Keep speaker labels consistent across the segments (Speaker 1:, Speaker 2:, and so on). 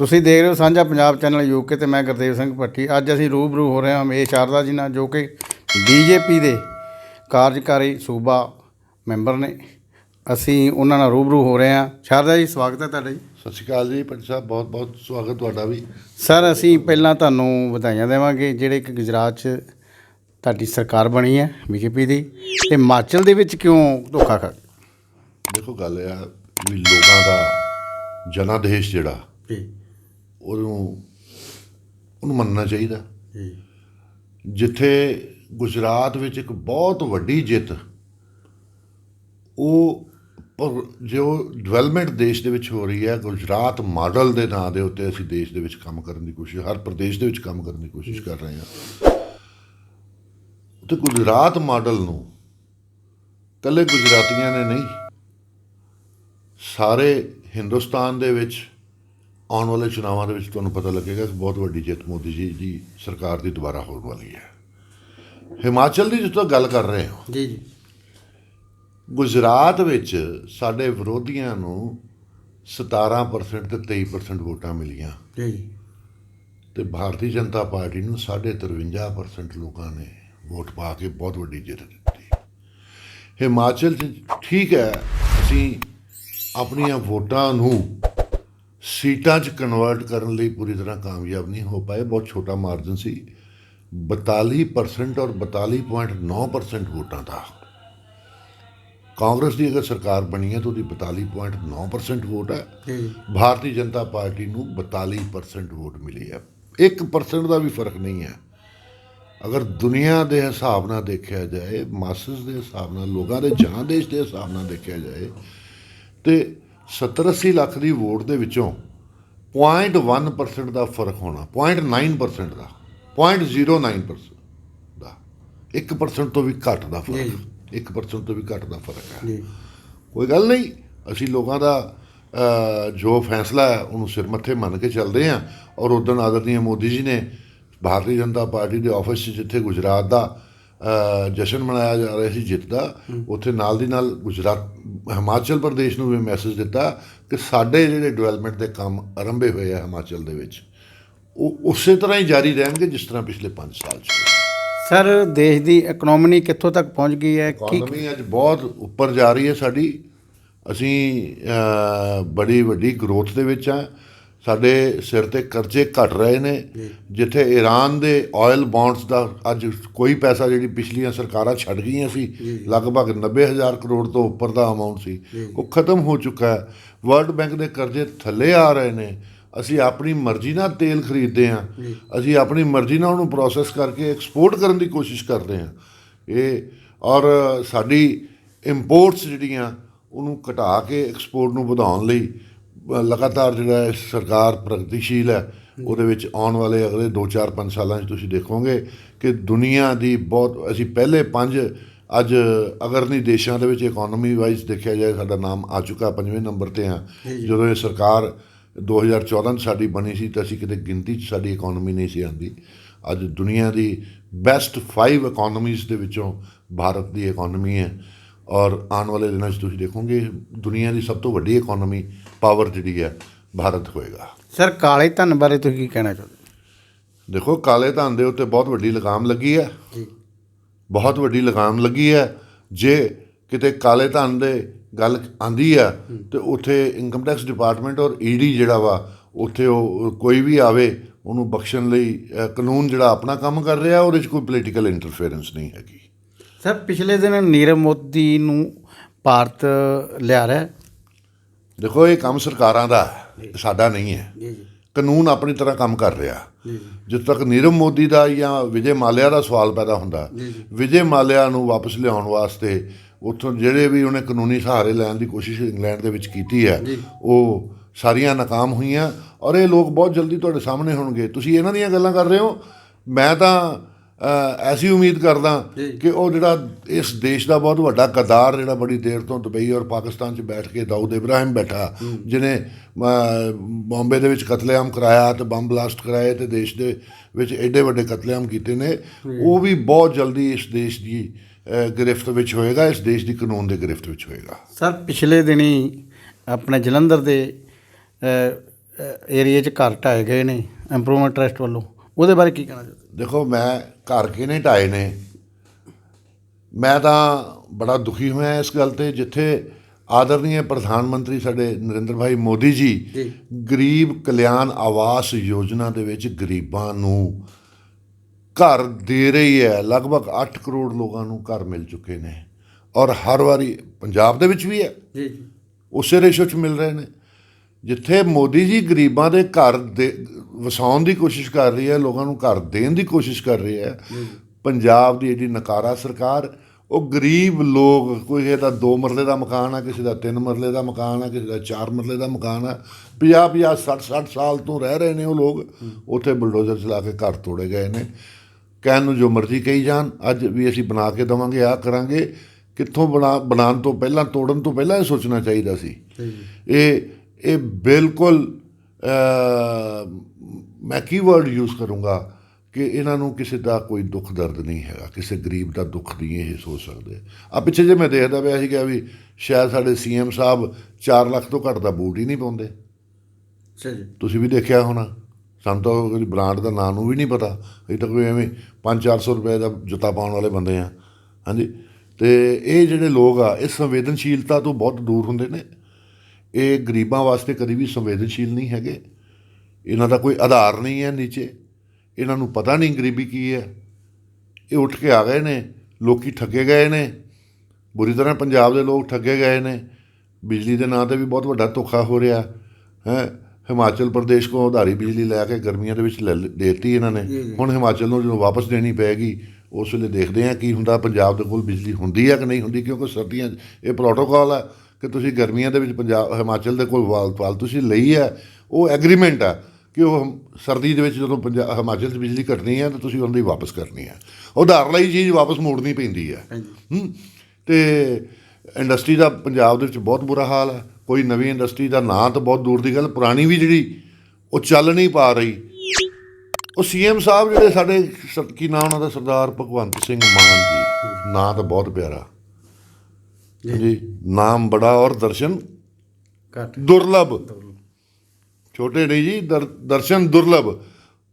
Speaker 1: ਤੁਸੀਂ ਦੇਖ ਰਹੇ ਹੋ ਸਾਂਝਾ ਪੰਜਾਬ ਚੈਨਲ ਯੂਕੇ ਤੇ ਮੈਂ ਗੁਰਦੇਵ ਸਿੰਘ ਭੱਟੀ। ਅੱਜ ਅਸੀਂ ਰੂਬਰੂ ਹੋ ਰਹੇ ਹਾਂ ਹਮੇਸ਼ ਸ਼ਾਰਦਾ ਜੀ ਨਾਲ ਜੋ ਕਿ ਬੀਜੇਪੀ ਦੇ ਕਾਰਜਕਾਰੀ ਸੂਬਾ ਮੈਂਬਰ ਨੇ। ਅਸੀਂ ਉਹਨਾਂ ਨਾਲ ਰੂਬਰੂ ਹੋ ਰਹੇ ਹਾਂ। ਸ਼ਾਰਦਾ ਜੀ ਸਵਾਗਤ ਹੈ ਤੁਹਾਡਾ ਜੀ।
Speaker 2: ਸਤਿ ਸ਼੍ਰੀ ਅਕਾਲ ਜੀ ਪੰਜ ਸਾਹਿਬ ਬਹੁਤ ਬਹੁਤ ਸਵਾਗਤ ਤੁਹਾਡਾ ਵੀ।
Speaker 1: ਸਰ ਅਸੀਂ ਪਹਿਲਾਂ ਤੁਹਾਨੂੰ ਵਧਾਈਆਂ ਦੇਵਾਂਗੇ ਜਿਹੜੇ ਕਿ ਗੁਜਰਾਤ 'ਚ ਤੁਹਾਡੀ ਸਰਕਾਰ ਬਣੀ ਹੈ ਬੀਜੇਪੀ ਦੀ। ਤੇ ਹਿਮਾਚਲ ਦੇ ਵਿੱਚ ਕਿਉਂ ਧੋਖਾ ਖਾ
Speaker 2: ਦੇਖੋ ਗੱਲ ਇਹ ਆ ਵੀ ਲੋਕਾਂ ਦਾ ਜਨਾਦੇਸ਼ ਜਿਹੜਾ
Speaker 1: ਜੀ।
Speaker 2: ਉਹਨੂੰ ਉਹਨੂੰ ਮੰਨਣਾ ਚਾਹੀਦਾ।
Speaker 1: ਜੀ।
Speaker 2: ਜਿੱਥੇ ਗੁਜਰਾਤ ਵਿੱਚ ਇੱਕ ਬਹੁਤ ਵੱਡੀ ਜਿੱਤ ਉਹ ਪਰ ਜੋ ਡਿਵੈਲਪਮੈਂਟ ਦੇਸ਼ ਦੇ ਵਿੱਚ ਹੋ ਰਹੀ ਹੈ ਗੁਜਰਾਤ ਮਾਡਲ ਦੇ ਨਾਂ ਦੇ ਉੱਤੇ ਅਸੀਂ ਦੇਸ਼ ਦੇ ਵਿੱਚ ਕੰਮ ਕਰਨ ਦੀ ਕੋਸ਼ਿਸ਼ ਹਰ ਪ੍ਰਦੇਸ਼ ਦੇ ਵਿੱਚ ਕੰਮ ਕਰਨ ਦੀ ਕੋਸ਼ਿਸ਼ ਕਰ ਰਹੇ ਹਾਂ। ਤੇ ਗੁਜਰਾਤ ਮਾਡਲ ਨੂੰ ਕੱਲੇ ਗੁਜਰਾਤੀਆਂ ਨੇ ਨਹੀਂ ਸਾਰੇ ਹਿੰਦੁਸਤਾਨ ਦੇ ਵਿੱਚ ਆਉਣ ਵਾਲੇ ਚੁਣਾਵਾਂ ਦੇ ਵਿੱਚ ਤੁਹਾਨੂੰ ਪਤਾ ਲੱਗੇਗਾ ਕਿ ਬਹੁਤ ਵੱਡੀ ਜਿੱਤ ਮੋਦੀ ਜੀ ਦੀ ਸਰਕਾਰ ਦੀ ਦੁਬਾਰਾ ਹੋਣ ਵਾਲੀ ਹੈ। ਹਿਮਾਚਲ ਦੀ ਜਿੱਥੋਂ ਗੱਲ ਕਰ ਰਹੇ ਹਾਂ।
Speaker 1: ਜੀ ਜੀ।
Speaker 2: ਗੁਜਰਾਤ ਵਿੱਚ ਸਾਡੇ ਵਿਰੋਧੀਆਂ ਨੂੰ 17% ਤੇ 23% ਵੋਟਾਂ ਮਿਲੀਆਂ।
Speaker 1: ਜੀ
Speaker 2: ਤੇ ਭਾਰਤੀ ਜਨਤਾ ਪਾਰਟੀ ਨੂੰ 53% ਲੋਕਾਂ ਨੇ ਵੋਟ ਪਾ ਕੇ ਬਹੁਤ ਵੱਡੀ ਜਿੱਤ ਦਿੱਤੀ। ਹਿਮਾਚਲ ਠੀਕ ਹੈ ਅਸੀਂ ਆਪਣੀਆਂ ਵੋਟਾਂ ਨੂੰ ਸੀਟਾਂ 'ਚ ਕਨਵਰਟ ਕਰਨ ਲਈ ਪੂਰੀ ਤਰ੍ਹਾਂ ਕਾਮਯਾਬ ਨਹੀਂ ਹੋ ਪਾਏ ਬਹੁਤ ਛੋਟਾ ਮਾਰਜਨ ਸੀ। 42% ਔਰ 42.9% ਵੋਟਾਂ ਦਾ। ਕਾਂਗਰਸ ਦੀ ਅਗਰ ਸਰਕਾਰ ਬਣੀ ਹੈ ਤਾਂ ਉਹਦੀ 42.9% ਵੋਟ ਹੈ।
Speaker 1: ਜੀ।
Speaker 2: ਭਾਰਤੀ ਜਨਤਾ ਪਾਰਟੀ ਨੂੰ 42% ਵੋਟ ਮਿਲੀ ਹੈ। 1% ਦਾ ਵੀ ਫ਼ਰਕ ਨਹੀਂ ਹੈ। ਅਗਰ ਦੁਨੀਆ ਦੇ ਹਿਸਾਬ ਨਾਲ ਦੇਖਿਆ ਜਾਏ ਮਾਸਸ ਦੇ ਹਿਸਾਬ ਨਾਲ ਲੋਕਾਂ ਦੇ ਜਨਾਦੇਸ਼ ਦੇ ਹਿਸਾਬ ਨਾਲ ਦੇਖਿਆ ਜਾਏ ਤੇ 70-80 ਲੱਖ ਦੀ ਵੋਟ ਦੇ ਵਿੱਚੋਂ 0.1% ਦਾ ਫ਼ਰਕ ਹੋਣਾ 0.9% ਦਾ 0.09% ਦਾ। 1% ਤੋਂ ਵੀ ਘੱਟ ਦਾ ਫ਼ਰਕ 1% ਤੋਂ ਵੀ ਘੱਟ ਦਾ ਫ਼ਰਕ ਹੈ।
Speaker 1: ਜੀ।
Speaker 2: ਕੋਈ ਗੱਲ ਨਹੀਂ ਅਸੀਂ ਲੋਕਾਂ ਦਾ ਜੋ ਫੈਸਲਾ ਹੈ ਉਹਨੂੰ ਸਿਰ ਮੱਥੇ ਮੰਨ ਕੇ ਚੱਲਦੇ ਹਾਂ। ਔਰ ਉਦੋਂ ਆਦਰਨੀय ਮੋਦੀ ਜੀ ਨੇ ਭਾਰਤੀ ਜਨਤਾ ਪਾਰਟੀ ਦੇ ਆਫਿਸ 'ਚ ਜਿੱਥੇ ਗੁਜਰਾਤ ਦਾ ਜਸ਼ਨ ਮਨਾਇਆ ਜਾ ਰਿਹਾ ਸੀ ਜਿੱਤ ਦਾ ਉੱਥੇ ਨਾਲ ਦੀ ਨਾਲ ਗੁਜਰਾਤ ਹਿਮਾਚਲ ਪ੍ਰਦੇਸ਼ ਨੂੰ ਵੀ ਮੈਸੇਜ ਦਿੱਤਾ ਕਿ ਸਾਡੇ ਜਿਹੜੇ ਡਿਵੈਲਪਮੈਂਟ ਦੇ ਕੰਮ ਆਰੰਭੇ ਹੋਏ ਆ ਹਿਮਾਚਲ ਦੇ ਵਿੱਚ ਉਹ ਉਸੇ ਤਰ੍ਹਾਂ ਹੀ ਜਾਰੀ ਰਹਿਣਗੇ ਜਿਸ ਤਰ੍ਹਾਂ ਪਿਛਲੇ 5 ਸਾਲ 'ਚ।
Speaker 1: ਸਰ ਦੇਸ਼ ਦੀ ਇਕਨੋਮੀ ਕਿੱਥੋਂ ਤੱਕ ਪਹੁੰਚ ਗਈ ਹੈ? ਕੀ
Speaker 2: ਇਕਨੋਮੀ ਅੱਜ ਬਹੁਤ ਉੱਪਰ ਜਾ ਰਹੀ ਹੈ ਸਾਡੀ। ਅਸੀਂ ਬੜੀ ਵੱਡੀ ਗਰੋਥ ਦੇ ਵਿੱਚ ਆ ਸਾਡੇ ਸਿਰ ਤੇ ਕਰਜ਼ੇ ਘਟ ਰਹੇ ਨੇ ਜਿੱਥੇ ਈਰਾਨ ਦੇ ਆਇਲ ਬੌਂਡਸ ਦਾ ਅੱਜ ਕੋਈ ਪੈਸਾ ਜਿਹੜੀ ਪਿਛਲੀਆਂ ਸਰਕਾਰਾਂ ਛੱਡ ਗਈਆਂ ਸੀ ਲਗਭਗ 90000 ਕਰੋੜ ਤੋਂ ਉੱਪਰ ਦਾ ਅਮਾਉਂਟ ਸੀ ਉਹ ਖਤਮ ਹੋ ਚੁੱਕਾ ਹੈ। ਵਰਲਡ ਬੈਂਕ ਦੇ ਕਰਜ਼ੇ ਥੱਲੇ ਆ ਰਹੇ ਨੇ। ਅਸੀਂ ਆਪਣੀ ਮਰਜ਼ੀ ਨਾਲ ਤੇਲ ਖਰੀਦਦੇ ਹਾਂ। ਅਸੀਂ ਆਪਣੀ ਮਰਜ਼ੀ ਨਾਲ ਉਹਨੂੰ ਪ੍ਰੋਸੈਸ ਕਰਕੇ ਐਕਸਪੋਰਟ ਕਰਨ ਦੀ ਕੋਸ਼ਿਸ਼ ਕਰਦੇ ਹਾਂ। ਇਹ ਔਰ ਸਾਡੀ ਇੰਪੋਰਟਸ ਜਿਹੜੀਆਂ ਉਹਨੂੰ ਘਟਾ ਕੇ ਐਕਸਪੋਰਟ ਨੂੰ ਵਧਾਉਣ ਲਈ ਲਗਾਤਾਰ ਜਿਹੜਾ ਹੈ ਸਰਕਾਰ ਪ੍ਰਗਤੀਸ਼ੀਲ ਹੈ ਉਹਦੇ ਵਿੱਚ ਆਉਣ ਵਾਲੇ ਅਗਲੇ 2-4-5 ਸਾਲਾਂ 'ਚ ਤੁਸੀਂ ਦੇਖੋਗੇ ਕਿ ਦੁਨੀਆ ਦੀ ਬਹੁਤ ਅਸੀਂ ਪਹਿਲੇ ਪੰਜ ਅੱਜ ਅਗਰ ਨਹੀਂ ਦੇਸ਼ਾਂ ਦੇ ਵਿੱਚ ਇਕਨੋਮੀ ਵਾਈਜ਼ ਦੇਖਿਆ ਜਾਏ ਸਾਡਾ ਨਾਮ ਆ ਚੁੱਕਾ ਪੰਜਵੇਂ ਨੰਬਰ ਤੇ ਹਾਂ ਜਦੋਂ ਇਹ ਸਰਕਾਰ 2014 'ਚ ਸਾਡੀ ਬਣੀ ਸੀ ਤਾਂ ਅਸੀਂ ਕਿਤੇ ਗਿਣਤੀ 'ਚ ਸਾਡੀ ਇਕਨੋਮੀ ਨਹੀਂ ਸੀ ਆਂਦੀ ਅੱਜ ਦੁਨੀਆ ਦੀ ਬੈਸਟ 5 ਇਕਨੋਮੀਜ਼ ਦੇ ਵਿੱਚੋਂ ਭਾਰਤ ਦੀ ਇਕਨੋਮੀ ਹੈ। ਔਰ ਆਉਣ ਵਾਲੇ ਦਿਨਾਂ 'ਚ ਤੁਸੀਂ ਦੇਖੋਗੇ ਦੁਨੀਆ ਦੀ ਸਭ ਤੋਂ ਵੱਡੀ ਇਕਨੋਮੀ ਪਾਵਰ ਜਿਹੜੀ ਹੈ ਭਾਰਤ ਹੋਏਗਾ।
Speaker 1: ਸਰ ਕਾਲੇ ਧਨ ਬਾਰੇ ਤੁਸੀਂ ਕੀ ਕਹਿਣਾ ਚਾਹੁੰਦੇ
Speaker 2: ਦੇਖੋ ਕਾਲੇ ਧਨ ਦੇ ਉੱਤੇ ਬਹੁਤ ਵੱਡੀ ਲਗਾਮ ਲੱਗੀ ਹੈ।
Speaker 1: ਜੀ।
Speaker 2: ਬਹੁਤ ਵੱਡੀ ਲਗਾਮ ਲੱਗੀ ਹੈ। ਜੇ ਕਿਤੇ ਕਾਲੇ ਧਨ ਦੇ ਗੱਲ ਆਂਦੀ ਆ ਤੇ ਉੱਥੇ ਇਨਕਮ ਟੈਕਸ ਡਿਪਾਰਟਮੈਂਟ ਔਰ ਈਡੀ ਜਿਹੜਾ ਵਾ ਉੱਥੇ ਉਹ ਕੋਈ ਵੀ ਆਵੇ ਉਹਨੂੰ ਬਖਸ਼ਣ ਲਈ ਕਾਨੂੰਨ ਜਿਹੜਾ ਆਪਣਾ ਕੰਮ ਕਰ ਰਿਹਾ ਉਹਦੇ 'ਚ ਕੋਈ ਪੋਲੀਟੀਕਲ ਇੰਟਰਫੇਰੈਂਸ ਨਹੀਂ ਹੈਗੀ।
Speaker 1: ਸਰ ਪਿਛਲੇ ਦਿਨ ਨੀਰਵ ਮੋਦੀ ਨੂੰ ਭਾਰਤ ਲਿਆ ਰਿਹਾ
Speaker 2: ਦੇਖੋ ਇਹ ਕੰਮ ਸਰਕਾਰਾਂ ਦਾ ਸਾਡਾ ਨਹੀਂ ਹੈ।
Speaker 1: ਜੀ ਜੀ।
Speaker 2: ਕਾਨੂੰਨ ਆਪਣੀ ਤਰ੍ਹਾਂ ਕੰਮ ਕਰ ਰਿਹਾ। ਜਿਸ ਤੱਕ ਨੀਰਵ ਮੋਦੀ ਦਾ ਜਾਂ ਵਿਜੇ ਮਾਲਿਆ ਦਾ ਸਵਾਲ ਪੈਦਾ ਹੁੰਦਾ ਵਿਜੇ ਮਾਲਿਆ ਨੂੰ ਵਾਪਸ ਲਿਆਉਣ ਵਾਸਤੇ ਉੱਥੋਂ ਜਿਹੜੇ ਵੀ ਉਹਨੇ ਕਾਨੂੰਨੀ ਸਹਾਰੇ ਲੈਣ ਦੀ ਕੋਸ਼ਿਸ਼ ਇੰਗਲੈਂਡ ਦੇ ਵਿੱਚ ਕੀਤੀ ਹੈ ਉਹ ਸਾਰੀਆਂ ਨਾਕਾਮ ਹੋਈਆਂ ਔਰ ਇਹ ਲੋਕ ਬਹੁਤ ਜਲਦੀ ਤੁਹਾਡੇ ਸਾਹਮਣੇ ਹੋਣਗੇ। ਤੁਸੀਂ ਇਹਨਾਂ ਦੀਆਂ ਗੱਲਾਂ ਕਰ ਰਹੇ ਹੋ? ਮੈਂ ਤਾਂ ਐਸੀ ਉਮੀਦ ਕਰਦਾ ਕਿ ਉਹ ਜਿਹੜਾ ਇਸ ਦੇਸ਼ ਦਾ ਬਹੁਤ ਵੱਡਾ ਗਦਾਰ ਜਿਹੜਾ ਬੜੀ ਦੇਰ ਤੋਂ ਦੁਬਈ ਔਰ ਪਾਕਿਸਤਾਨ 'ਚ ਬੈਠ ਕੇ ਦਾਊਦ ਇਬਰਾਹਿਮ ਬੈਠਾ ਜਿਨੇ ਬੰਬੇ ਦੇ ਵਿੱਚ ਕਤਲੇਆਮ ਕਰਾਇਆ ਤੇ ਬੰਬ ਬਲਾਸਟ ਕਰਾਏ ਤੇ ਦੇਸ਼ ਦੇ ਵਿੱਚ ਐਡੇ ਵੱਡੇ ਕਤਲੇਆਮ ਕੀਤੇ ਨੇ ਉਹ ਵੀ ਬਹੁਤ ਜਲਦੀ ਇਸ ਦੇਸ਼ ਦੀ ਗ੍ਰਿਫਤ ਵਿੱਚ ਹੋਏਗਾ ਇਸ ਦੇਸ਼ ਦੀ ਕਾਨੂੰਨ ਦੇ ਗ੍ਰਿਫਤ ਵਿੱਚ ਹੋਏਗਾ।
Speaker 1: ਸਰ ਪਿਛਲੇ ਦਿਨੀ ਆਪਣੇ ਜਲੰਧਰ ਦੇ ਅ, ਏਰੀਏ 'ਚ ਘਰ ਢਾਏ ਗਏ ਨੇ ਇੰਪਰੂਵਮੈਂਟ ਟਰਸਟ ਵੱਲੋਂ। ਉਹਦੇ ਬਾਰੇ ਕੀ ਕਹਿਣਾ ਚਾਹੁੰਦੇ
Speaker 2: ਦੇਖੋ ਮੈਂ ਘਰ ਕਿਹਨੇ ਢਾਏ ਨੇ? ਮੈਂ ਤਾਂ ਬੜਾ ਦੁਖੀ ਹੋਇਆ ਇਸ ਗੱਲ ਤੇ ਜਿੱਥੇ ਆਦਰਨੀय ਪ੍ਰਧਾਨ ਮੰਤਰੀ ਸਾਡੇ ਨਰਿੰਦਰ ਭਾਈ ਮੋਦੀ ਜੀ
Speaker 1: ਜੀ।
Speaker 2: ਗਰੀਬ ਕਲਿਆਣ ਆਵਾਸ ਯੋਜਨਾ ਦੇ ਵਿੱਚ ਗਰੀਬਾਂ ਨੂੰ ਘਰ ਦੇ ਰਹੀ ਹੈ। ਲਗਭਗ 8 ਕਰੋੜ ਲੋਕਾਂ ਨੂੰ ਘਰ ਮਿਲ ਚੁੱਕੇ ਨੇ। ਔਰ ਹਰ ਵਾਰੀ ਪੰਜਾਬ ਦੇ ਵਿੱਚ ਵੀ ਹੈ।
Speaker 1: ਜੀ ਜੀ।
Speaker 2: ਉਸੇ ਰੇਸ਼ੋ 'ਚ ਮਿਲ ਰਹੇ ਨੇ। ਜਿੱਥੇ ਮੋਦੀ ਜੀ ਗਰੀਬਾਂ ਦੇ ਘਰ ਦੇ ਵਸਾਉਣ ਦੀ ਕੋਸ਼ਿਸ਼ ਕਰ ਰਹੀ ਹੈ ਲੋਕਾਂ ਨੂੰ ਘਰ ਦੇਣ ਦੀ ਕੋਸ਼ਿਸ਼ ਕਰ ਰਹੀ ਹੈ ਪੰਜਾਬ ਦੀ ਜਿਹੜੀ ਨਕਾਰਾ ਸਰਕਾਰ ਉਹ ਗਰੀਬ ਲੋਕ ਕੋਈ ਕਿਸੇ ਦਾ 2 ਮਰਲੇ ਦਾ ਮਕਾਨ ਆ ਕਿਸੇ ਦਾ 3 ਮਰਲੇ ਦਾ ਮਕਾਨ ਆ ਕਿਸੇ ਦਾ 4 ਮਰਲੇ ਦਾ ਮਕਾਨ ਆ 50 50 60 60 ਸਾਲ ਤੋਂ ਰਹਿ ਰਹੇ ਨੇ ਉਹ ਲੋਕ ਉੱਥੇ ਬੁਲਡੋਜ਼ਰ ਚਲਾ ਕੇ ਘਰ ਤੋੜੇ ਗਏ ਨੇ। ਕਹਿਣ ਨੂੰ ਜੋ ਮਰਜ਼ੀ ਕਹੀ ਜਾਣ ਅੱਜ ਵੀ ਅਸੀਂ ਬਣਾ ਕੇ ਦਵਾਂਗੇ ਆ ਕਰਾਂਗੇ ਕਿੱਥੋਂ ਬਣਾ ਬਣਾਉਣ ਤੋਂ ਪਹਿਲਾਂ ਤੋੜਨ ਤੋਂ ਪਹਿਲਾਂ ਇਹ ਸੋਚਣਾ ਚਾਹੀਦਾ ਸੀ। ਇਹ ਇਹ ਬਿਲਕੁਲ ਮੈਂ ਕੀਵਰਡ ਯੂਜ਼ ਕਰੂੰਗਾ ਕਿ ਇਹਨਾਂ ਨੂੰ ਕਿਸੇ ਦਾ ਕੋਈ ਦੁੱਖ ਦਰਦ ਨਹੀਂ ਹੈਗਾ ਕਿਸੇ ਗਰੀਬ ਦਾ ਦੁੱਖ ਨਹੀਂ ਇਹ ਸੋਚ ਸਕਦੇ। ਆ ਪਿੱਛੇ ਜੇ ਮੈਂ ਦੇਖਦਾ ਪਿਆ ਸੀਗਾ ਵੀ ਸ਼ਾਇਦ ਸਾਡੇ ਸੀਐਮ ਸਾਹਿਬ 4 ਲੱਖ ਤੋਂ ਘੱਟ ਦਾ ਬੂਟ ਹੀ ਨਹੀਂ ਪਾਉਂਦੇ।
Speaker 1: ਅੱਛਾ ਜੀ।
Speaker 2: ਤੁਸੀਂ ਵੀ ਦੇਖਿਆ ਹੋਣਾ। ਸਾਨੂੰ ਤਾਂ ਕੋਈ ਬ੍ਰਾਂਡ ਦਾ ਨਾਂ ਨੂੰ ਵੀ ਨਹੀਂ ਪਤਾ। ਅਸੀਂ ਤਾਂ ਕੋਈ ਐਵੇਂ 5-400 ਰੁਪਏ ਦਾ ਜੁੱਤਾ ਪਾਉਣ ਵਾਲੇ ਬੰਦੇ ਆ ਹਾਂਜੀ। ਤੇ ਇਹ ਜਿਹੜੇ ਲੋਕ ਆ ਇਹ ਸੰਵੇਦਨਸ਼ੀਲਤਾ ਤੋਂ ਬਹੁਤ ਦੂਰ ਹੁੰਦੇ ਨੇ। ਇਹ ਗਰੀਬਾਂ ਵਾਸਤੇ ਕਦੀ ਵੀ ਸੰਵੇਦਨਸ਼ੀਲ ਨਹੀਂ ਹੈਗੇ। ਇਹਨਾਂ ਦਾ ਕੋਈ ਆਧਾਰ ਨਹੀਂ ਹੈ ਨੀਚੇ। ਇਹਨਾਂ ਨੂੰ ਪਤਾ ਨਹੀਂ ਗਰੀਬੀ ਕੀ ਹੈ। ਇਹ ਉੱਠ ਕੇ ਆ ਗਏ ਨੇ। ਲੋਕੀ ਠੱਗੇ ਗਏ ਨੇ। ਬੁਰੀ ਤਰ੍ਹਾਂ ਪੰਜਾਬ ਦੇ ਲੋਕ ਠੱਗੇ ਗਏ ਨੇ। ਬਿਜਲੀ ਦੇ ਨਾਂ ਤੇ ਵੀ ਬਹੁਤ ਵੱਡਾ ਧੋਖਾ ਹੋ ਰਿਹਾ। ਹੈ? ਹਿਮਾਚਲ ਪ੍ਰਦੇਸ਼ ਕੋਲ ਉਧਾਰੀ ਬਿਜਲੀ ਲੈ ਕੇ ਗਰਮੀਆਂ ਦੇ ਵਿੱਚ ਲੈ ਦੇਤੀ ਇਹਨਾਂ ਨੇ। ਹੁਣ ਹਿਮਾਚਲ ਨੂੰ ਜਦੋਂ ਵਾਪਸ ਦੇਣੀ ਪਏਗੀ ਉਸ ਵੇਲੇ ਦੇਖਦੇ ਹਾਂ ਕੀ ਹੁੰਦਾ। ਪੰਜਾਬ ਦੇ ਕੋਲ ਬਿਜਲੀ ਹੁੰਦੀ ਹੈ ਕਿ ਨਹੀਂ ਹੁੰਦੀ? ਕਿਉਂਕਿ ਸਰਦੀਆਂ ਇਹ ਪ੍ਰੋਟੋਕਾਲ ਹੈ ਕਿ ਤੁਸੀਂ ਗਰਮੀਆਂ ਦੇ ਵਿੱਚ ਪੰਜਾਬ ਹਿਮਾਚਲ ਦੇ ਕੋਲ ਵਾਲ ਪਾਲ ਤੁਸੀਂ ਲਈ ਹੈ ਉਹ ਐਗਰੀਮੈਂਟ ਹੈ ਕਿ ਉਹ ਸਰਦੀ ਦੇ ਵਿੱਚ ਜਦੋਂ ਪੰਜਾਬ ਹਿਮਾਚਲ 'ਚ ਬਿਜਲੀ ਘਟਣੀ ਹੈ ਤਾਂ ਤੁਸੀਂ ਉਹਨਾਂ ਦੀ ਵਾਪਸ ਕਰਨੀ ਹੈ। ਉਧਾਰ ਲਈ ਚੀਜ਼ ਵਾਪਸ ਮੋੜਨੀ ਪੈਂਦੀ ਹੈ। ਹੂੰ? ਤੇ ਇੰਡਸਟਰੀ ਦਾ ਪੰਜਾਬ ਦੇ ਵਿੱਚ ਬਹੁਤ ਬੁਰਾ ਹਾਲ ਹੈ। ਕੋਈ ਨਵੀਂ ਇੰਡਸਟਰੀ ਦਾ ਨਾਂ ਤਾਂ ਬਹੁਤ ਦੂਰ ਦੀ ਗੱਲ ਪੁਰਾਣੀ ਵੀ ਜਿਹੜੀ ਉਹ ਚੱਲ ਨਹੀਂ ਪਾ ਰਹੀ। ਉਹ ਸੀਐਮ ਸਾਹਿਬ ਜਿਹੜੇ ਸਾਡੇ ਕੀ ਨਾਮ ਉਹਨਾਂ ਦਾ? ਸਰਦਾਰ ਭਗਵੰਤ ਸਿੰਘ ਮਾਨ ਜੀ। ਨਾਂ ਤਾਂ ਬਹੁਤ ਪਿਆਰਾ। ਜੀ। ਨਾਮ ਬੜਾ ਔਰ ਦਰਸ਼ਨ
Speaker 1: ਘੱਟ।
Speaker 2: ਦੁਰਲਭ। ਛੋਟੇ ਨਹੀਂ ਜੀ ਦਰ- ਦਰਸ਼ਨ ਦੁਰਲਭ।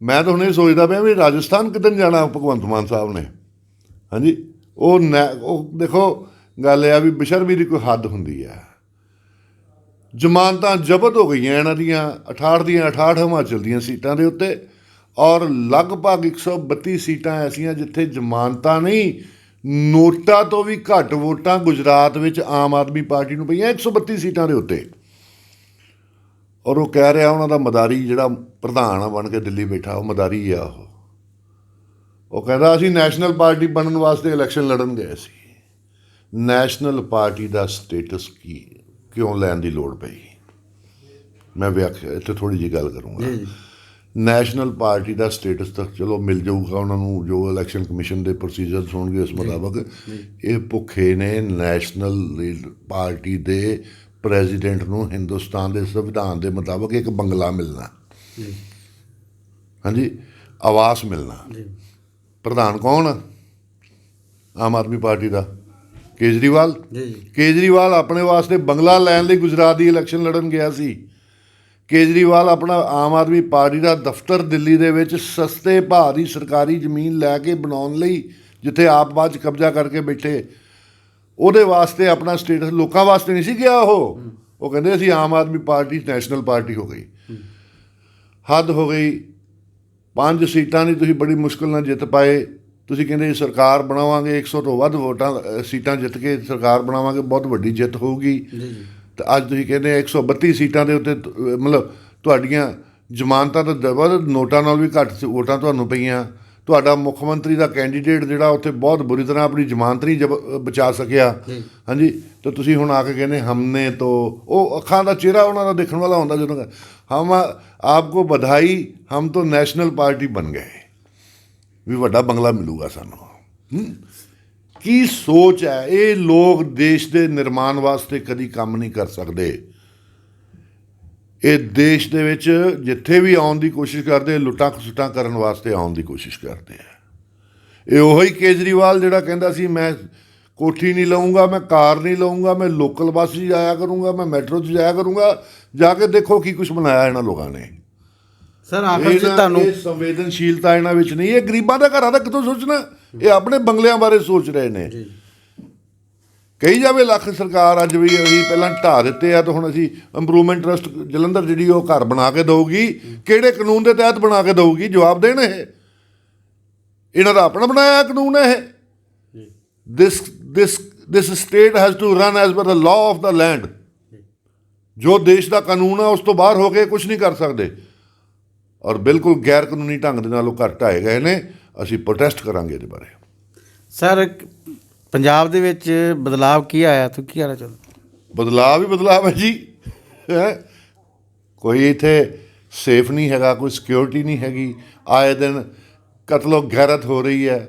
Speaker 2: ਮੈਂ ਤਾਂ ਹੁਣ ਸੋਚਦਾ ਪਿਆ ਵੀ ਰਾਜਸਥਾਨ ਕਿੱਦਣ ਜਾਣਾ ਭਗਵੰਤ ਮਾਨ ਸਾਹਿਬ ਨੇ। ਹਾਂਜੀ। ਉਹ ਨੈ- ਉਹ ਦੇਖੋ ਗੱਲ ਇਹ ਆ ਵੀ ਬਸ਼ਰਮੀ ਦੀ ਕੋਈ ਹੱਦ ਹੁੰਦੀ ਆ। ਜ਼ਮਾਨਤਾਂ ਜ਼ਬਤ ਹੋ ਗਈਆਂ ਇਹਨਾਂ ਦੀਆਂ 68 ਦੀਆਂ 68 ਹਿਮਾਚਲ ਦੀਆਂ ਸੀਟਾਂ ਦੇ ਉੱਤੇ। ਔਰ ਲਗਭਗ 132 ਸੀਟਾਂ ਐਸੀਆਂ ਜਿੱਥੇ ਜ਼ਮਾਨਤਾਂ ਨਹੀਂ ਨੋਟਾਂ ਤੋਂ ਵੀ ਘੱਟ ਵੋਟਾਂ ਗੁਜਰਾਤ ਵਿੱਚ ਆਮ ਆਦਮੀ ਪਾਰਟੀ ਨੂੰ ਪਈਆਂ 132 ਸੀਟਾਂ ਦੇ ਉੱਤੇ। ਔਰ ਉਹ ਕਹਿ ਰਿਹਾ ਉਹਨਾਂ ਦਾ ਮਦਾਰੀ ਜਿਹੜਾ ਪ੍ਰਧਾਨ ਆ, ਬਣ ਕੇ ਦਿੱਲੀ ਬੈਠਾ, ਉਹ ਮਦਾਰੀ ਆ ਉਹ। ਉਹ ਕਹਿੰਦਾ, ਅਸੀਂ ਨੈਸ਼ਨਲ ਪਾਰਟੀ ਬਣਨ ਵਾਸਤੇ ਇਲੈਕਸ਼ਨ ਲੜਨ ਗਏ ਸੀ। ਨੈਸ਼ਨਲ ਪਾਰਟੀ ਦਾ ਸਟੇਟਸ ਕੀ, ਕਿਉਂ ਲੈਣ ਦੀ ਲੋੜ ਪਈ? ਮੈਂ ਵਿਆਖਿਆ, ਇੱਥੇ ਥੋੜੀ ਜਿਹੀ ਗੱਲ ਕਰੂੰਗਾ। ਨੈਸ਼ਨਲ ਪਾਰਟੀ ਦਾ ਸਟੇਟਸ ਤਾਂ ਚਲੋ ਮਿਲ ਜਾਊਗਾ ਉਹਨਾਂ ਨੂੰ ਜੋ ਇਲੈਕਸ਼ਨ ਕਮਿਸ਼ਨ ਦੇ ਪ੍ਰੋਸੀਜਰਸ ਹੋਣਗੇ ਉਸ ਮੁਤਾਬਕ। ਇਹ ਭੁੱਖੇ ਨੇ ਨੈਸ਼ਨਲ ਪਾਰਟੀ ਦੇ ਪ੍ਰੈਜ਼ੀਡੈਂਟ ਨੂੰ ਹਿੰਦੁਸਤਾਨ ਦੇ ਸੰਵਿਧਾਨ ਦੇ ਮੁਤਾਬਕ ਇੱਕ ਬੰਗਲਾ ਮਿਲਣਾ। ਹਾਂਜੀ ਆਵਾਸ ਮਿਲਣਾ।
Speaker 1: ਜੀ।
Speaker 2: ਪ੍ਰਧਾਨ ਕੌਣ? ਆਮ ਆਦਮੀ ਪਾਰਟੀ ਦਾ। ਕੇਜਰੀਵਾਲ?
Speaker 1: ਜੀ।
Speaker 2: ਕੇਜਰੀਵਾਲ ਆਪਣੇ ਵਾਸਤੇ ਬੰਗਲਾ ਲੈਣ ਲਈ ਗੁਜਰਾਤ ਦੀ ਇਲੈਕਸ਼ਨ ਲੜਨ ਗਿਆ ਸੀ। ਕੇਜਰੀਵਾਲ ਆਪਣਾ ਆਮ ਆਦਮੀ ਪਾਰਟੀ ਦਾ ਦਫ਼ਤਰ ਦਿੱਲੀ ਦੇ ਵਿੱਚ ਸਸਤੇ ਭਾਅ ਦੀ ਸਰਕਾਰੀ ਜ਼ਮੀਨ ਲੈ ਕੇ ਬਣਾਉਣ ਲਈ ਜਿੱਥੇ ਆਪ ਬਾਅਦ 'ਚ ਕਬਜ਼ਾ ਕਰਕੇ ਬੈਠੇ। ਉਹਦੇ ਵਾਸਤੇ ਆਪਣਾ ਸਟੇਟਸ ਲੋਕਾਂ ਵਾਸਤੇ ਨਹੀਂ ਸੀ ਗਿਆ ਉਹ। ਉਹ ਕਹਿੰਦੇ ਅਸੀਂ Aam Aadmi party, national party ਹੋ ਗਈ। ਹੱਦ ਹੋ ਗਈ। ਪੰਜ ਸੀਟਾਂ ਦੀ ਤੁਸੀਂ ਬੜੀ ਮੁਸ਼ਕਲ ਨਾਲ ਜਿੱਤ ਪਾਏ। ਤੁਸੀਂ ਕਹਿੰਦੇ ਸਰਕਾਰ ਬਣਾਵਾਂਗੇ 100 ਤੋਂ ਵੱਧ ਵੋਟਾਂ ਸੀਟਾਂ ਜਿੱਤ ਕੇ ਸਰਕਾਰ ਬਣਾਵਾਂਗੇ, ਬਹੁਤ ਵੱਡੀ ਜਿੱਤ ਹੋਊਗੀ।
Speaker 1: ਜੀ ਜੀ।
Speaker 2: ਤੇ ਅੱਜ ਤੁਸੀਂ ਕਹਿੰਦੇ ਆ 132 ਸੀਟਾਂ ਦੇ ਉੱਤੇ ਮਤਲਬ ਤੁਹਾਡੀਆਂ ਜ਼ਮਾਨਤਾਂ ਤਾਂ ਦ- ਵੱਧ ਨੋਟਾਂ ਨਾਲ ਵੀ ਘੱਟ ਵੋਟਾਂ ਤੁਹਾਨੂੰ ਪਈਆਂ। ਤੁਹਾਡਾ ਮੁੱਖ ਮੰਤਰੀ ਦਾ ਕੈਂਡੀਡੇਟ ਜਿਹੜਾ ਉੱਥੇ ਬਹੁਤ ਬੁਰੀ ਤਰ੍ਹਾਂ ਆਪਣੀ ਜ਼ਮਾਨਤ ਨਹੀਂ ਬਚਾ ਸਕਿਆ। ਹਾਂਜੀ? ਤਾਂ ਤੁਸੀਂ ਹੁਣ ਆ ਕੇ ਕਹਿੰਦੇ ਹਮਨੇ ਤੋਂ ਉਹ ਅੱਖਾਂ ਦਾ ਚਿਹਰਾ ਉਹਨਾਂ ਦਾ ਦੇਖਣ ਵਾਲਾ ਹੁੰਦਾ ਜਦੋਂ ਹਮ ਆਪਕੋ ਬਧਾਈ ਹਮ ਤੋਂ ਨੈਸ਼ਨਲ ਪਾਰਟੀ ਬਣ ਗਏ। ਵੀ ਵੱਡਾ ਬੰਗਲਾ ਮਿਲੂਗਾ ਸਾਨੂੰ। ਹੂੰ? ਕੀ ਸੋਚ ਹੈ? ਇਹ ਲੋਕ ਦੇਸ਼ ਦੇ ਨਿਰਮਾਣ ਵਾਸਤੇ ਕਦੀ ਕੰਮ ਨਹੀਂ ਕਰ ਸਕਦੇ। ਇਹ ਦੇਸ਼ ਦੇ ਵਿੱਚ ਜਿੱਥੇ ਵੀ ਆਉਣ ਦੀ ਕੋਸ਼ਿਸ਼ ਕਰਦੇ ਲੁੱਟਾਂ ਖਸੁੱਟਾਂ ਕਰਨ ਵਾਸਤੇ ਆਉਣ ਦੀ ਕੋਸ਼ਿਸ਼ ਕਰਦੇ ਆ। ਇਹ ਉਹੀ ਕੇਜਰੀਵਾਲ ਜਿਹੜਾ ਕਹਿੰਦਾ ਸੀ ਮੈਂ ਕੋਠੀ ਨਹੀਂ ਲਵਾਂਗਾ ਮੈਂ ਕਾਰ ਨਹੀਂ ਲਵਾਂਗਾ ਮੈਂ ਲੋਕਲ ਬੱਸ 'ਚ ਜਾਇਆ ਕਰੂੰਗਾ ਮੈਂ ਮੈਟਰੋ 'ਚ ਜਾਇਆ ਕਰੂੰਗਾ। ਜਾ ਕੇ ਦੇਖੋ ਕੀ ਕੁਝ ਬਣਾਇਆ ਇਹਨਾਂ ਲੋਕਾਂ ਨੇ।
Speaker 1: ਸਰ ਆਖਰ 'ਚ ਤੁਹਾਨੂੰ
Speaker 2: ਇਹ ਸੰਵੇਦਨਸ਼ੀਲਤਾ ਇਹਨਾਂ ਵਿੱਚ ਨਹੀਂ ਇਹ ਗਰੀਬਾਂ ਦਾ ਘਰਾਂ ਦਾ ਕਿੱਥੋਂ ਸੋਚਣਾ? ਇਹ ਆਪਣੇ ਬੰਗਲਿਆਂ ਬਾਰੇ ਸੋਚ ਰਹੇ ਨੇ।
Speaker 1: ਜੀ।
Speaker 2: ਕਹੀ ਜਾਵੇ ਲੱਖ ਸਰਕਾਰ ਅੱਜ ਵੀ ਅਸੀਂ ਪਹਿਲਾਂ ਢਾਹ ਦਿੱਤੇ ਆ ਤਾਂ ਹੁਣ ਅਸੀਂ ਇੰਪਰੂਵਮੈਂਟ ਟਰਸਟ ਜਲੰਧਰ ਜਿਹੜੀ ਉਹ ਘਰ ਬਣਾ ਕੇ ਦਊਗੀ ਕਿਹੜੇ ਕਾਨੂੰਨ ਦੇ ਤਹਿਤ ਬਣਾ ਕੇ ਦਊਗੀ ਜਵਾਬ ਦੇਣ ਇਹ। ਇਹਨਾਂ ਦਾ ਆਪਣਾ ਬਣਾਇਆ ਕਾਨੂੰਨ ਹੈ ਇਹ this this this state has to run as per the law of the land ਜੋ। ਦੇਸ਼ ਦਾ ਕਾਨੂੰਨ ਹੈ ਉਸ ਤੋਂ ਬਾਹਰ ਹੋ ਕੇ ਕੁਝ ਨਹੀਂ ਕਰ ਸਕਦੇ। ਔਰ ਬਿਲਕੁਲ ਗੈਰ ਕਾਨੂੰਨੀ ਢੰਗ ਦੇ ਨਾਲ ਉਹ ਘਰ ਢਾਏ ਗਏ ਨੇ ਅਸੀਂ ਪ੍ਰੋਟੈਸਟ ਕਰਾਂਗੇ ਇਹਦੇ ਬਾਰੇ।
Speaker 1: ਸਰ ਪੰਜਾਬ ਦੇ ਵਿੱਚ ਬਦਲਾਵ ਕੀ ਆਇਆ? ਤੂੰ ਕੀ ਕਹਿਣਾ ਚਾਹੁੰਦਾ?
Speaker 2: ਬਦਲਾਅ ਵੀ ਬਦਲਾਅ ਹੈ ਜੀ। ਹੈ? ਕੋਈ ਇੱਥੇ ਸੇਫ ਨਹੀਂ ਹੈਗਾ ਕੋਈ ਸਿਕਿਉਰਿਟੀ ਨਹੀਂ ਹੈਗੀ। ਆਏ ਦਿਨ ਕਤਲੋ ਗੈਰਤ ਹੋ ਰਹੀ ਹੈ।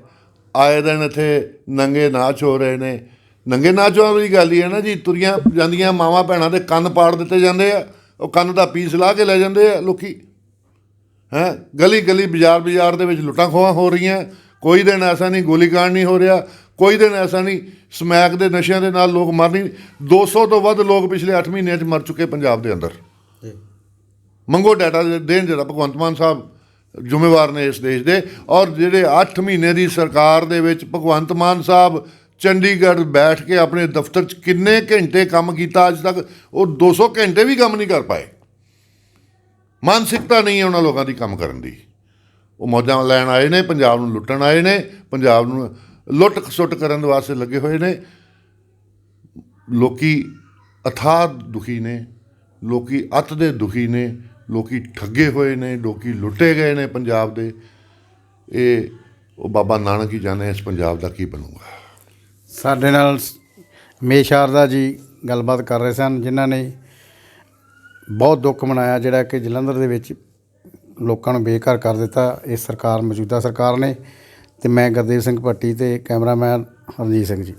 Speaker 2: ਆਏ ਦਿਨ ਇੱਥੇ ਨੰਗੇ ਨਾਚ ਹੋ ਰਹੇ ਨੇ। ਨੰਗੇ ਨਾਚ ਹੋਣ ਦੀ ਗੱਲ ਹੀ ਹੈ ਨਾ ਜੀ ਤੁਰੀਆਂ ਜਾਂਦੀਆਂ ਮਾਵਾਂ ਭੈਣਾਂ ਦੇ ਕੰਨ ਪਾੜ ਦਿੱਤੇ ਜਾਂਦੇ ਆ। ਉਹ ਕੰਨ ਦਾ ਪੀਸ ਲਾ ਕੇ ਲੈ ਜਾਂਦੇ ਆ ਲੋਕੀ। ਹੈ? ਗਲੀ ਗਲੀ ਬਾਜ਼ਾਰ ਬਾਜ਼ਾਰ ਦੇ ਵਿੱਚ ਲੁੱਟਾਂ ਖੋਹਾਂ ਹੋ ਰਹੀਆਂ। ਕੋਈ ਦਿਨ ਐਸਾ ਨਹੀਂ ਗੋਲੀकांड ਨਹੀਂ ਹੋ ਰਿਹਾ। ਕੋਈ ਦਿਨ ਐਸਾ ਨਹੀਂ ਸਮੈਕ ਦੇ ਨਸ਼ਿਆਂ ਦੇ ਨਾਲ ਲੋਕ ਮਰ ਨਹੀਂ 200 ਤੋਂ ਵੱਧ ਲੋਕ ਪਿਛਲੇ 8 ਮਹੀਨਿਆਂ 'ਚ ਮਰ ਚੁੱਕੇ ਪੰਜਾਬ ਦੇ ਅੰਦਰ। ਮੰਗੋ ਡਾਟਾ ਦੇਣ ਜਿਹੜਾ ਭਗਵੰਤ ਮਾਨ ਸਾਹਿਬ ਜ਼ਿੰਮੇਵਾਰ ਨੇ ਇਸ ਦੇਸ਼ ਦੇ। ਔਰ ਜਿਹੜੇ 8 ਮਹੀਨੇ ਦੀ ਸਰਕਾਰ ਦੇ ਵਿੱਚ ਭਗਵੰਤ ਮਾਨ ਸਾਹਿਬ ਚੰਡੀਗੜ੍ਹ ਬੈਠ ਕੇ ਆਪਣੇ ਦਫ਼ਤਰ 'ਚ ਕਿੰਨੇ ਘੰਟੇ ਕੰਮ ਕੀਤਾ ਅੱਜ ਤੱਕ ਉਹ 200 ਘੰਟੇ ਵੀ ਕੰਮ ਨਹੀਂ ਕਰ ਪਾਏ। ਮਾਨਸਿਕਤਾ ਨਹੀਂ ਹੈ ਉਹਨਾਂ ਲੋਕਾਂ ਦੀ ਕੰਮ ਕਰਨ ਦੀ। ਉਹ ਮੌਜਾਂ ਲੈਣ ਆਏ ਨੇ, ਪੰਜਾਬ ਨੂੰ ਲੁੱਟਣ ਆਏ ਨੇ, ਪੰਜਾਬ ਨੂੰ ਲੁੱਟ ਖਸੁੱਟ ਕਰਨ ਦੇ ਵਾਸਤੇ ਲੱਗੇ ਹੋਏ ਨੇ। ਲੋਕੀ ਅਥਾਹ ਦੁਖੀ ਨੇ, ਲੋਕੀ ਅਤ ਦੇ ਦੁਖੀ ਨੇ, ਲੋਕੀ ਠੱਗੇ ਹੋਏ ਨੇ, ਲੋਕੀ ਲੁੱਟੇ ਗਏ ਨੇ ਪੰਜਾਬ ਦੇ। ਇਹ ਉਹ ਬਾਬਾ ਨਾਨਕ ਹੀ ਜਾਣੇ ਇਸ ਪੰਜਾਬ ਦਾ ਕੀ ਬਣੂਗਾ?
Speaker 1: ਸਾਡੇ ਨਾਲ ਹਮੇਸ਼ ਸ਼ਾਰਦਾ ਜੀ ਗੱਲਬਾਤ ਕਰ ਰਹੇ ਸਨ, ਜਿਨ੍ਹਾਂ ਨੇ ਬਹੁਤ ਦੁੱਖ ਮਨਾਇਆ ਜਿਹੜਾ ਕਿ ਜਲੰਧਰ ਦੇ ਵਿੱਚ ਲੋਕਾਂ ਨੂੰ ਬੇਘਰ ਕਰ ਦਿੱਤਾ। ਇਹ ਸਰਕਾਰ ਮੌਜੂਦਾ ਸਰਕਾਰ ਨੇ ਅਤੇ ਮੈਂ ਗੁਰਦੇਵ ਸਿੰਘ ਭੱਟੀ ਅਤੇ ਕੈਮਰਾਮੈਨ ਰਣਜੀਤ ਸਿੰਘ ਜੀ।